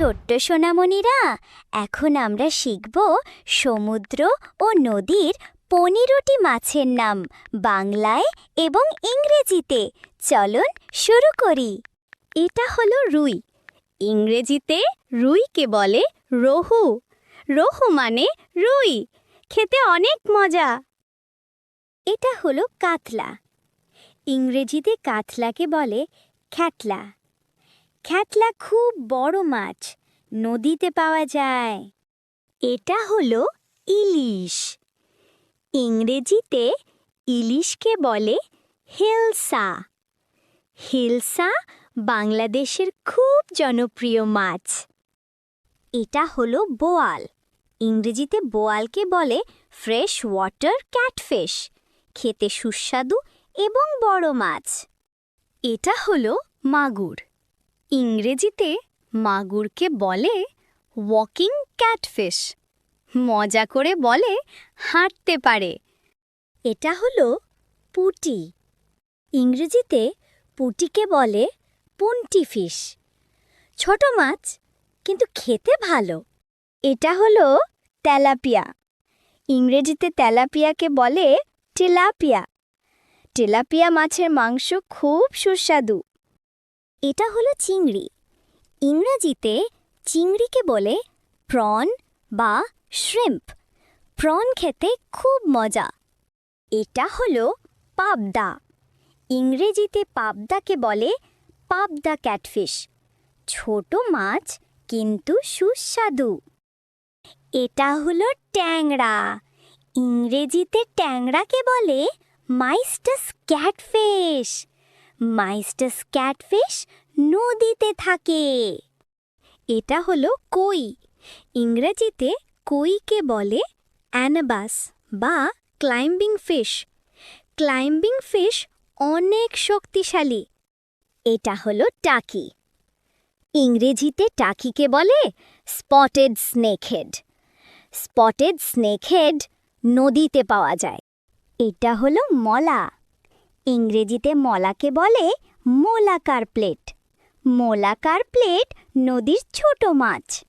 ছোট্ট সোনামণিরা, এখন আমরা শিখব সমুদ্র ও নদীর পনেরোটি মাছের নাম বাংলায় এবং ইংরেজিতে। চলুন শুরু করি। এটা হলো রুই। ইংরেজিতে রুইকে বলে রহু। রহু মানে রুই। খেতে অনেক মজা। এটা হলো কাতলা। ইংরেজিতে কাতলাকে বলে খ্যাটলা খ্যাটলা খুব বড় মাছ, নদীতে পাওয়া যায়। এটা হলো ইলিশ। ইংরেজিতে ইলিশকে বলে হিলসা। হিলসা বাংলাদেশের খুব জনপ্রিয় মাছ। এটা হলো বোয়াল। ইংরেজিতে বোয়ালকে বলে ফ্রেশ ওয়াটার ক্যাটফিশ। খেতে সুস্বাদু এবং বড় মাছ। এটা হলো মাগুর। ইংরেজিতে মাগুরকে বলে ওয়াকিং ক্যাটফিশ মজা করে বলে হাঁটতে পারে। এটা হলো পুটি। ইংরেজিতে পুটিকে বলে পুন্টি ফিশ ছোট মাছ, কিন্তু খেতে ভালো। এটা হলো তেলাপিয়া। ইংরেজিতে তেলাপিয়াকে বলে টেলাপিয়া। টেলাপিয়া মাছের মাংস খুব সুস্বাদু। এটা হলো চিংড়ি। ইংরেজিতে চিংড়িকে বলে প্রন বা শ্রিম্প। প্রন খেতে খুব মজা। এটা হলো পাবদা। ইংরেজিতে পাবদাকে বলে পাবদা ক্যাটফিশ। ছোট মাছ কিন্তু সুস্বাদু। এটা হলো ট্যাংরা। ইংরেজিতে ট্যাংরাকে বলে মাইস্টাস ক্যাটফিশ। মাইস্টাস ক্যাটফিশ নদীতে থাকে। এটা হলো কই। ইংরেজিতে কইকে বলে অ্যানাবাস বা ক্লাইম্বিং ফিশ। ক্লাইম্বিং ফিশ অনেক শক্তিশালী। এটা হলো টাকি। ইংরেজিতে টাকিকে বলে স্পটেড স্নেকহেড। স্পটেড স্নেকহেড নদীতে পাওয়া যায়। এটা হলো মলা। ইংরেজিতে মলাকে বলে মোলাকার প্লেট। মোলাকার প্লেট নদীর ছোট মাছ।